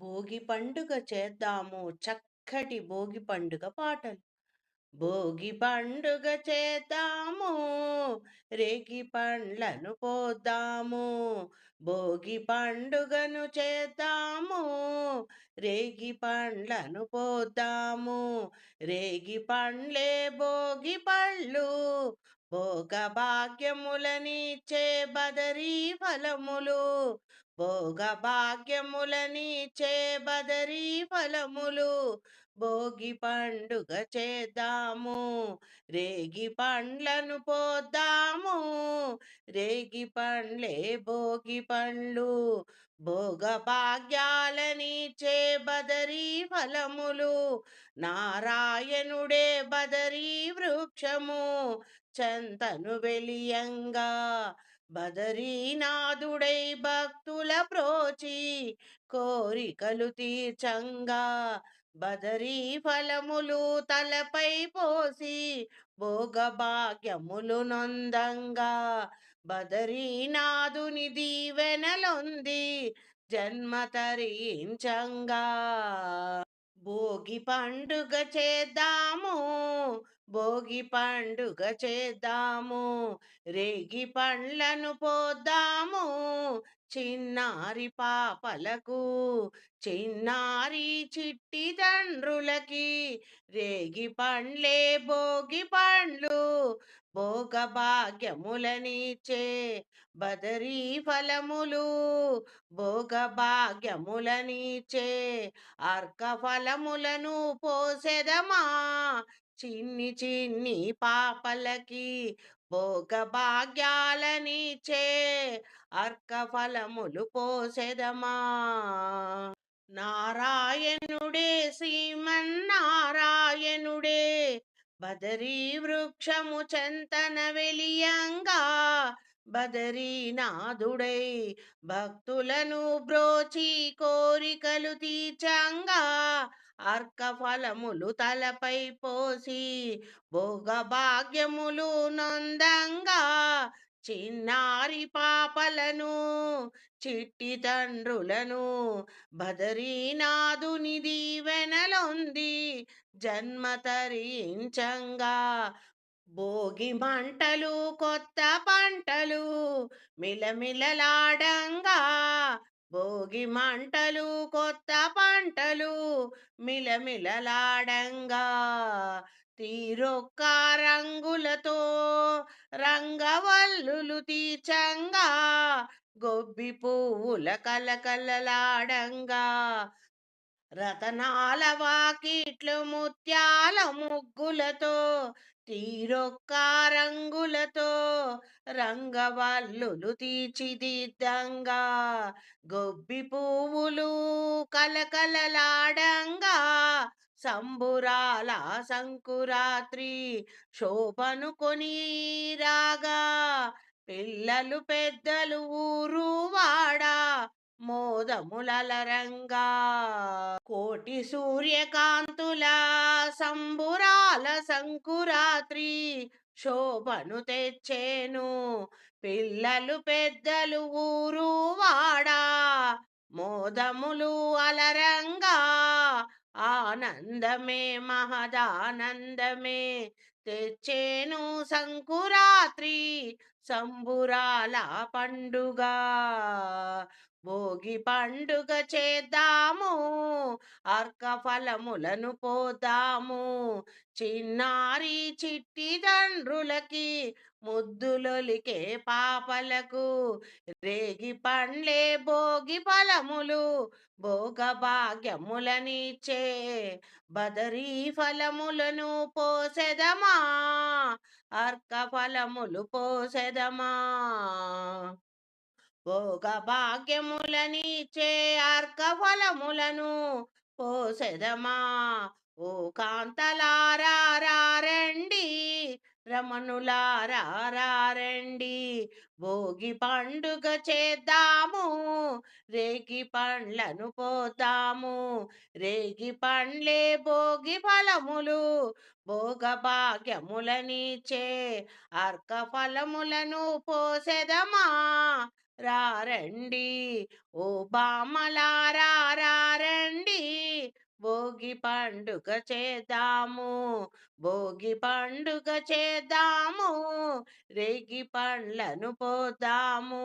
భోగి పండుగ చేద్దాము. చక్కటి భోగి పండుగ పాటలు. భోగి పండుగ చేద్దాము. రేగి పండ్లను పోద్దాము. భోగి పండుగను చేద్దాము. రేగి పండ్లను పోద్దాము. రేగి పండ్లే భోగి పళ్ళు. భోగ భాగ్యములనిచ్చే బదరీ ఫలములు. భోగ భాగ్యములనిచ్చే బదరీ ఫలములు. భోగి పండుగ చేద్దాము రేగి పండ్లను పోద్దాము రేగి పండ్లే భోగి పండ్లు. భోగ భాగ్యాలనిచ్చే బదరీ ఫలములు. నారాయణుడే బదరీ వృక్షము. చంతను వెలియంగా. బదరీనాథుడై భక్తుల ప్రోచి కోరికలు తీర్చంగా. బదరీ ఫలములు తలపై పోసి భోగ భాగ్యములు నొందంగా. బదరీనాథుని దీవెనలొంది జన్మ తరించంగా. భోగి పండుగ చేద్దాము భోగి పండుగ చేద్దాము రేగి పండ్లను పోద్దాము చిన్నారి పాపలకు చిన్నారి చిట్టి తండ్రులకి రేగి పండ్లే భోగి పండ్లు భోగ భాగ్యములనిచ్చే బదరీ ఫలములు భోగ భాగ్యములనిచ్చే అర్క ఫలములను పోసెదమా? చిన్ని చిన్ని పాపలకి భోగ భాగ్యాలనిచ్చే అర్క ఫలములు పోసెదమా? నారాయణుడే శ్రీమన్నారాయణుడే బదరీ వృక్షము చంతన వెలియంగా బదరీనాథుడై భక్తులను బ్రోచి కోరికలు తీర్చంగా అర్క ఫలములు తలపై పోసి భోగ భాగ్యములు నొందంగా చిన్నారి పాపలను చిట్టి తండ్రులను బదరీనాథుని దీవెనలొంది జన్మ తరించంగా. భోగి మంటలు కొత్త పంటలు మిలమిలలాడంగా భోగి మంటలు కొత్త పంటలు మిలమిలలాడంగా. తీరొక్క రంగులతో రంగవల్లులు తీచంగా గొబ్బి పువ్వుల కలకలలాడంగా. రతనాల వాకిట్లు ముత్యాల ముగ్గులతో తీరొక్క రంగులతో రంగవల్లులు తీర్చిదిద్దంగా. గొబ్బి పువ్వులు కలకలలాడంగా సంబురాల సంకురాత్రి శోభను కొని రాగా పిల్లలు పెద్దలు ఊరు వాడా మోదములరంగా కోటి సూర్యకాంతుల సంబురాల సంకురాత్రి శోభను తెచ్చేను. పిల్లలు పెద్దలు ఊరు వాడా మోదములు అలరంగా ఆనందమే మహదానందమే తెచ్చేను సంకురాత్రి సంబురాల పండుగ. భోగి పండుగ చేద్దాము అర్క ఫలములను పోదాము చిన్నారి చిట్టి తండ్రులకి ముద్దులొలికే పాపలకు రేగి పండ్లే భోగి ఫలములు భోగ భాగ్యములనిచ్చే బదరీ ఫలములను పోసెదమా అర్క ఫలములు పోసెదమా. భోగ భాగ్యములనిచ్చే అర్క ఫలములను పోసెదమా? ఓ కాంతలారారండి రమణులారారండి భోగి పండుగ చేద్దాము రేగి పండ్లను పోతాము రేగి పండ్లే భోగి ఫలములు భోగ భాగ్యములనిచ్చే అర్క ఫలములను పోసెదమా? రారండి. ఓ బామలారండి భోగి పండుగ చేద్దాము. భోగి పండుగ చేద్దాము. రేగి పండ్లను పోదాము